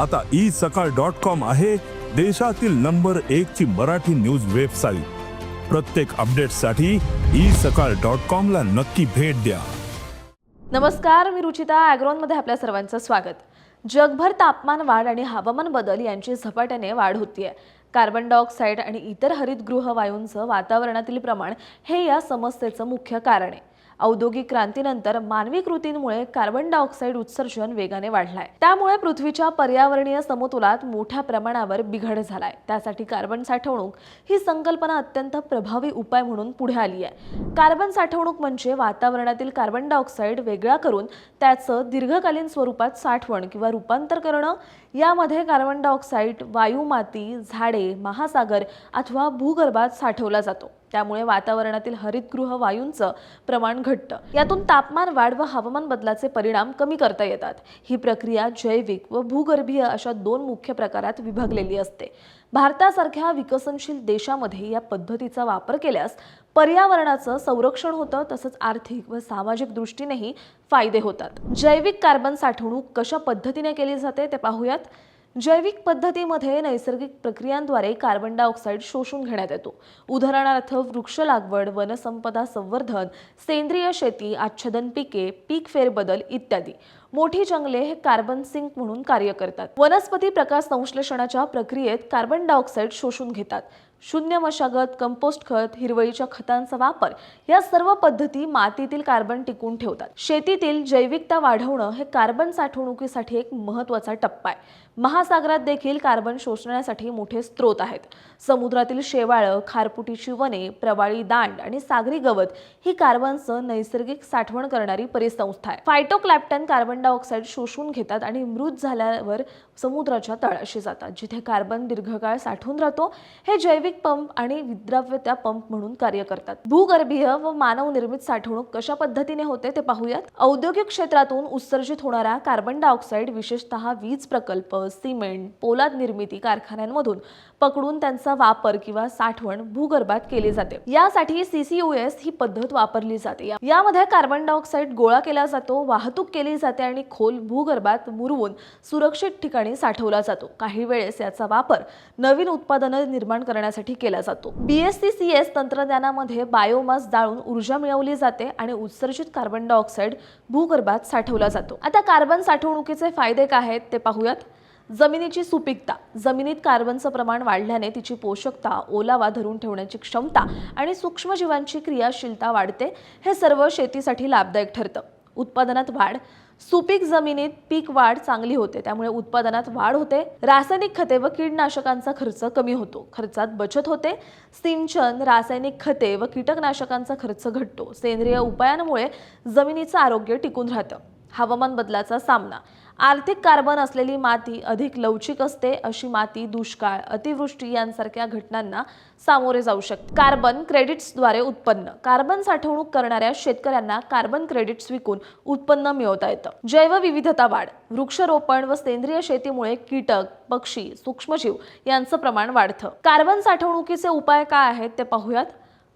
आता ई सकाळ dot com आहे देशातील नंबर एक ची मराठी न्यूज वेबसाईट. प्रत्येक अपडेटसाठी ई सकाळ डॉट कॉम ला नक्की भेट द्या. नमस्कार मी रुचिता मध्ये आपल्या सर्वांचं स्वागत. जगभर तापमान वाढ आणि हवामान बदल यांची झपाट्याने वाढ होतीये. कार्बन डायऑक्साईड आणि इतर हरितगृह वायूंचं वातावरणातील प्रमाण हे या समस्येचं मुख्य कारण आहे. औद्योगिक क्रांतीनंतर मानवी कृतींमुळे कार्बन डायऑक्साईड उत्सर्जन वेगाने वाढलाय. त्यामुळे पृथ्वीच्या पर्यावरणीय समतोलात मोठ्या प्रमाणावर बिघड झालाय. त्यासाठी कार्बन साठवणूक ही संकल्पना अत्यंत प्रभावी उपाय म्हणून पुढे आली आहे. कार्बन साठवणूक म्हणजे वातावरणातील कार्बन डायऑक्साईड वेगळा करून त्याचं दीर्घकालीन स्वरूपात साठवण किंवा रूपांतर करणं. यामध्ये कार्बन डायऑक्साईड वायू माती झाडे महासागर अथवा भूगर्भात साठवला जातो. त्यामुळे वातावरणातील हरितगृह वायूंचं प्रमाण घटतं. यातून तापमान वाढ व हवामान बदलाचे परिणाम कमी करता येतात. ही प्रक्रिया जैविक व भूगर्भीय अशा दोन मुख्य प्रकारात विभागलेली असते. भारतासारख्या विकसनशील देशामध्ये या पद्धतीचा वापर केल्यास पर्यावरणाचं संरक्षण होतं तसंच आर्थिक व सामाजिक दृष्टीनेही फायदे होतात. जैविक कार्बन साठवणूक कशा पद्धतीने केली जाते ते पाहूयात. जैविक पद्धतीमध्ये नैसर्गिक प्रक्रियांद्वारे कार्बन डायऑक्साईड शोषून घेण्यात येतो. उदाहरणार्थ वृक्ष लागवड वनसंपदा संवर्धन सेंद्रिय शेती आच्छादन पिके पीक फेरबदल इत्यादी. मोठी जंगले हे कार्बन सिंक म्हणून कार्य करतात. वनस्पती प्रकाश संश्लेषणाच्या प्रक्रियेत कार्बन डायऑक्साईड शोषून घेतात. शून्य मशागत कंपोस्ट खत हिरवळीच्या खतांचा वापर या सर्व पद्धती मातीतील कार्बन टिकून ठेवतात. शेतीतील जैविकता वाढवणं हे कार्बन साठवणुकीसाठी एक महत्त्वाचा टप्पा आहे. महासागरात देखील कार्बन शोषण्यासाठी मोठे स्रोत आहेत. समुद्रातील शेवाळं खारपुटीची वने प्रवाळी दांड आणि सागरी गवत ही कार्बनचं नैसर्गिक साठवण करणारी परिसंस्था आहे. फायटोक्लॅप्टन कार्बन डायऑक्साईड शोषून घेतात आणि मृत झाल्यावर समुद्राच्या तळाशी जातात जिथे कार्बन दीर्घकाळ साठून राहतो. हे जैविक पंप आणि विद्राव्यता पंप म्हणून कार्य करतात. भूगर्भीय व मानव निर्मित साठवणूक कशा पद्धतीने होते ते पाहूयात. औद्योगिक क्षेत्रातून उत्सर्जित होणारा कार्बन डायऑक्साईड विशेषतः वीज प्रकल्प सिमेंट पोलाद निर्मिती कारखान्यांमधून पकडून त्यांचा वापर किंवा साठवण भूगर्भात केली जाते. यासाठी सीसीयूएस ही पद्धत वापरली जाते. यामध्ये कार्बन डायऑक्साईड गोळा केला जातो वाहतूक केली जाते आणि खोल भूगर्भात मुरवून सुरक्षित ठिकाणी साठवला जातो. काही वेळेस याचा वापर नवीन उत्पादनं निर्माण करण्यासाठी केला जातो. बीएससी सी एस तंत्रज्ञानामध्ये बायोमास जाळून ऊर्जा मिळवली जाते आणि उत्सर्जित कार्बन डायऑक्साईड भूगर्भात साठवला जातो. आता कार्बन साठवणुकीचे फायदे काय आहेत ते पाहूयात. जमिनीची सुपीकता जमिनीत कार्बनचं प्रमाण वाढल्याने तिची पोषकता ओलावा धरून ठेवण्याची क्षमता आणि सूक्ष्मजीवांची क्रियाशीलता वाढते हे सर्व शेतीसाठी लाभदायक ठरतं. उत्पादनात वाढ सुपीक जमिनीत पीक वाढ चांगली होते त्यामुळे उत्पादनात वाढ होते. रासायनिक खते व कीटनाशकांचा खर्च कमी होतो खर्चात बचत होते. सिंचन रासायनिक खते व कीटकनाशकांचा खर्च घटतो. सेंद्रिय उपायांमुळे जमिनीचं आरोग्य टिकून राहतं. हवामान बदलाचा सामना. आर्थिक कार्बन असलेली माती अधिक लवचिक असते अशी माती दुष्काळ अतिवृष्टी यांसारख्या घटनांना सामोरे जाऊ शकते. कार्बन क्रेडिट्सद्वारे उत्पन्न. कार्बन साठवणूक करणाऱ्या शेतकऱ्यांना कार्बन क्रेडिट्स विकून उत्पन्न मिळवता येतं. जैवविविधता वाढ. वृक्षारोपण व सेंद्रिय शेतीमुळे कीटक पक्षी सूक्ष्मजीव यांचं प्रमाण वाढतं. कार्बन साठवणुकीचे उपाय काय आहेत ते पाहूयात.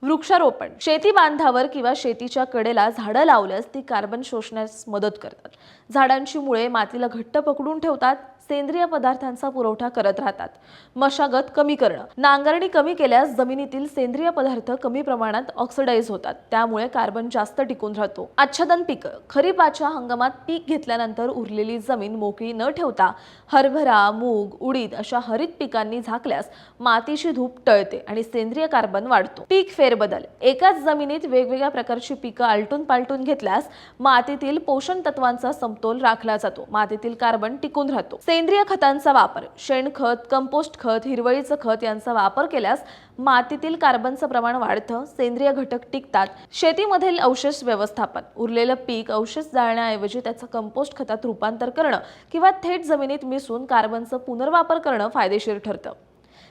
वृक्षारोपण. शेती बांधावर किंवा शेतीच्या कडेला झाडं लावल्यास ती कार्बन शोषण्यास मदत करतात. झाडांची मुळे मातीला घट्ट पकडून ठेवतात सेंद्रिय पदार्थांचा पुरवठा करत राहतात. मशागत कमी करणं. नांगरणी कमी केल्यास जमिनीतील सेंद्रिय पदार्थ कमी प्रमाणात ऑक्सिडाईज होतात. त्यामुळे कार्बन जास्त टिकून राहतो. आच्छादन पिकं. खरीपाच्या हंगामात पीक घेतल्यानंतर उरलेली जमीन मोकळी न ठेवता हरभरा मूग उडीद अशा हरित पिकांनी झाकल्यास मातीची धूप टळते आणि सेंद्रिय कार्बन वाढतो. पीक फेर फेरबदल एकाच जमिनीत वेगवेगळ्या प्रकारची पिकं आलटून पालटून घेतल्यास मातीतील पोषण तत्वांचा समतोल राखला जातो. मातीतील कार्बन टिकून राहतो. सेंद्रिय खतांचा वापर शेणखत कंपोस्ट खत हिरवळीचं खत यांचा वापर केल्यास मातीतील कार्बनचं प्रमाण वाढतं सेंद्रिय घटक टिकतात. शेतीमधील अवशेष व्यवस्थापन उरलेलं पीक अवशेष जाळण्याऐवजी त्याचं कंपोस्ट खतात रूपांतर करणं किंवा थेट जमिनीत मिसळून कार्बनचं पुनर्वापर करणं फायदेशीर ठरतं.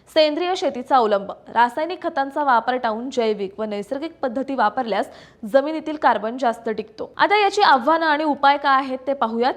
सेंद्रिय शेतीचा अवलंब. रासायनिक खतांचा वापर टाळून जैविक व नैसर्गिक पद्धती वापरल्यास जमिनीतील कार्बन जास्त टिकतो. आता याची आव्हानं आणि उपाय काय आहेत ते पाहूयात.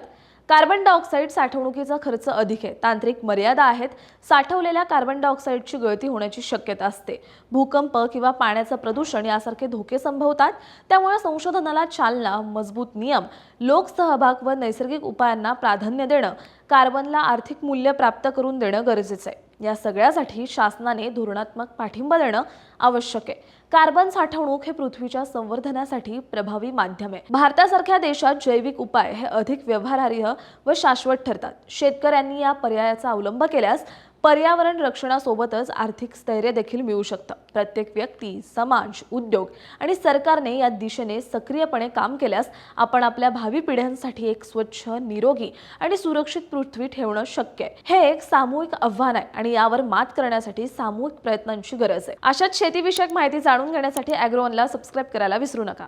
कार्बन डायऑक्साईड साठवणुकीचा खर्च अधिक आहे. तांत्रिक मर्यादा आहेत. साठवलेल्या कार्बन डायऑक्साईडची गळती होण्याची शक्यता असते. भूकंप किंवा पाण्याचं प्रदूषण यासारखे धोके संभवतात. त्यामुळे संशोधनाला चालना मजबूत नियम लोकसहभाग व नैसर्गिक उपायांना प्राधान्य देणं कार्बनला आर्थिक मूल्य प्राप्त करून देणं गरजेचं आहे. या सगळ्यासाठी शासनाने धोरणात्मक पाठिंबा देणं आवश्यक आहे. कार्बन साठवणूक हे पृथ्वीच्या संवर्धनासाठी प्रभावी माध्यम आहे. भारतासारख्या देशात जैविक उपाय हे अधिक व्यवहारार्ह व शाश्वत ठरतात. शेतकऱ्यांनी या पर्यायाचा अवलंब केल्यास पर्यावरण रक्षणासोबतच आर्थिक स्थैर्य देखील मिळू शकतं. प्रत्येक व्यक्ती समाज उद्योग आणि सरकारने या दिशेने सक्रियपणे काम केल्यास आपण आपल्या भावी पिढ्यांसाठी एक स्वच्छ निरोगी आणि सुरक्षित पृथ्वी ठेवणं शक्य आहे. हे एक सामूहिक आव्हान आहे आणि यावर मात करण्यासाठी सामूहिक प्रयत्नांची गरज आहे. अशाच शेतीविषयक माहिती जाणून घेण्यासाठी अॅग्रोवनला सबस्क्राईब करायला विसरू नका.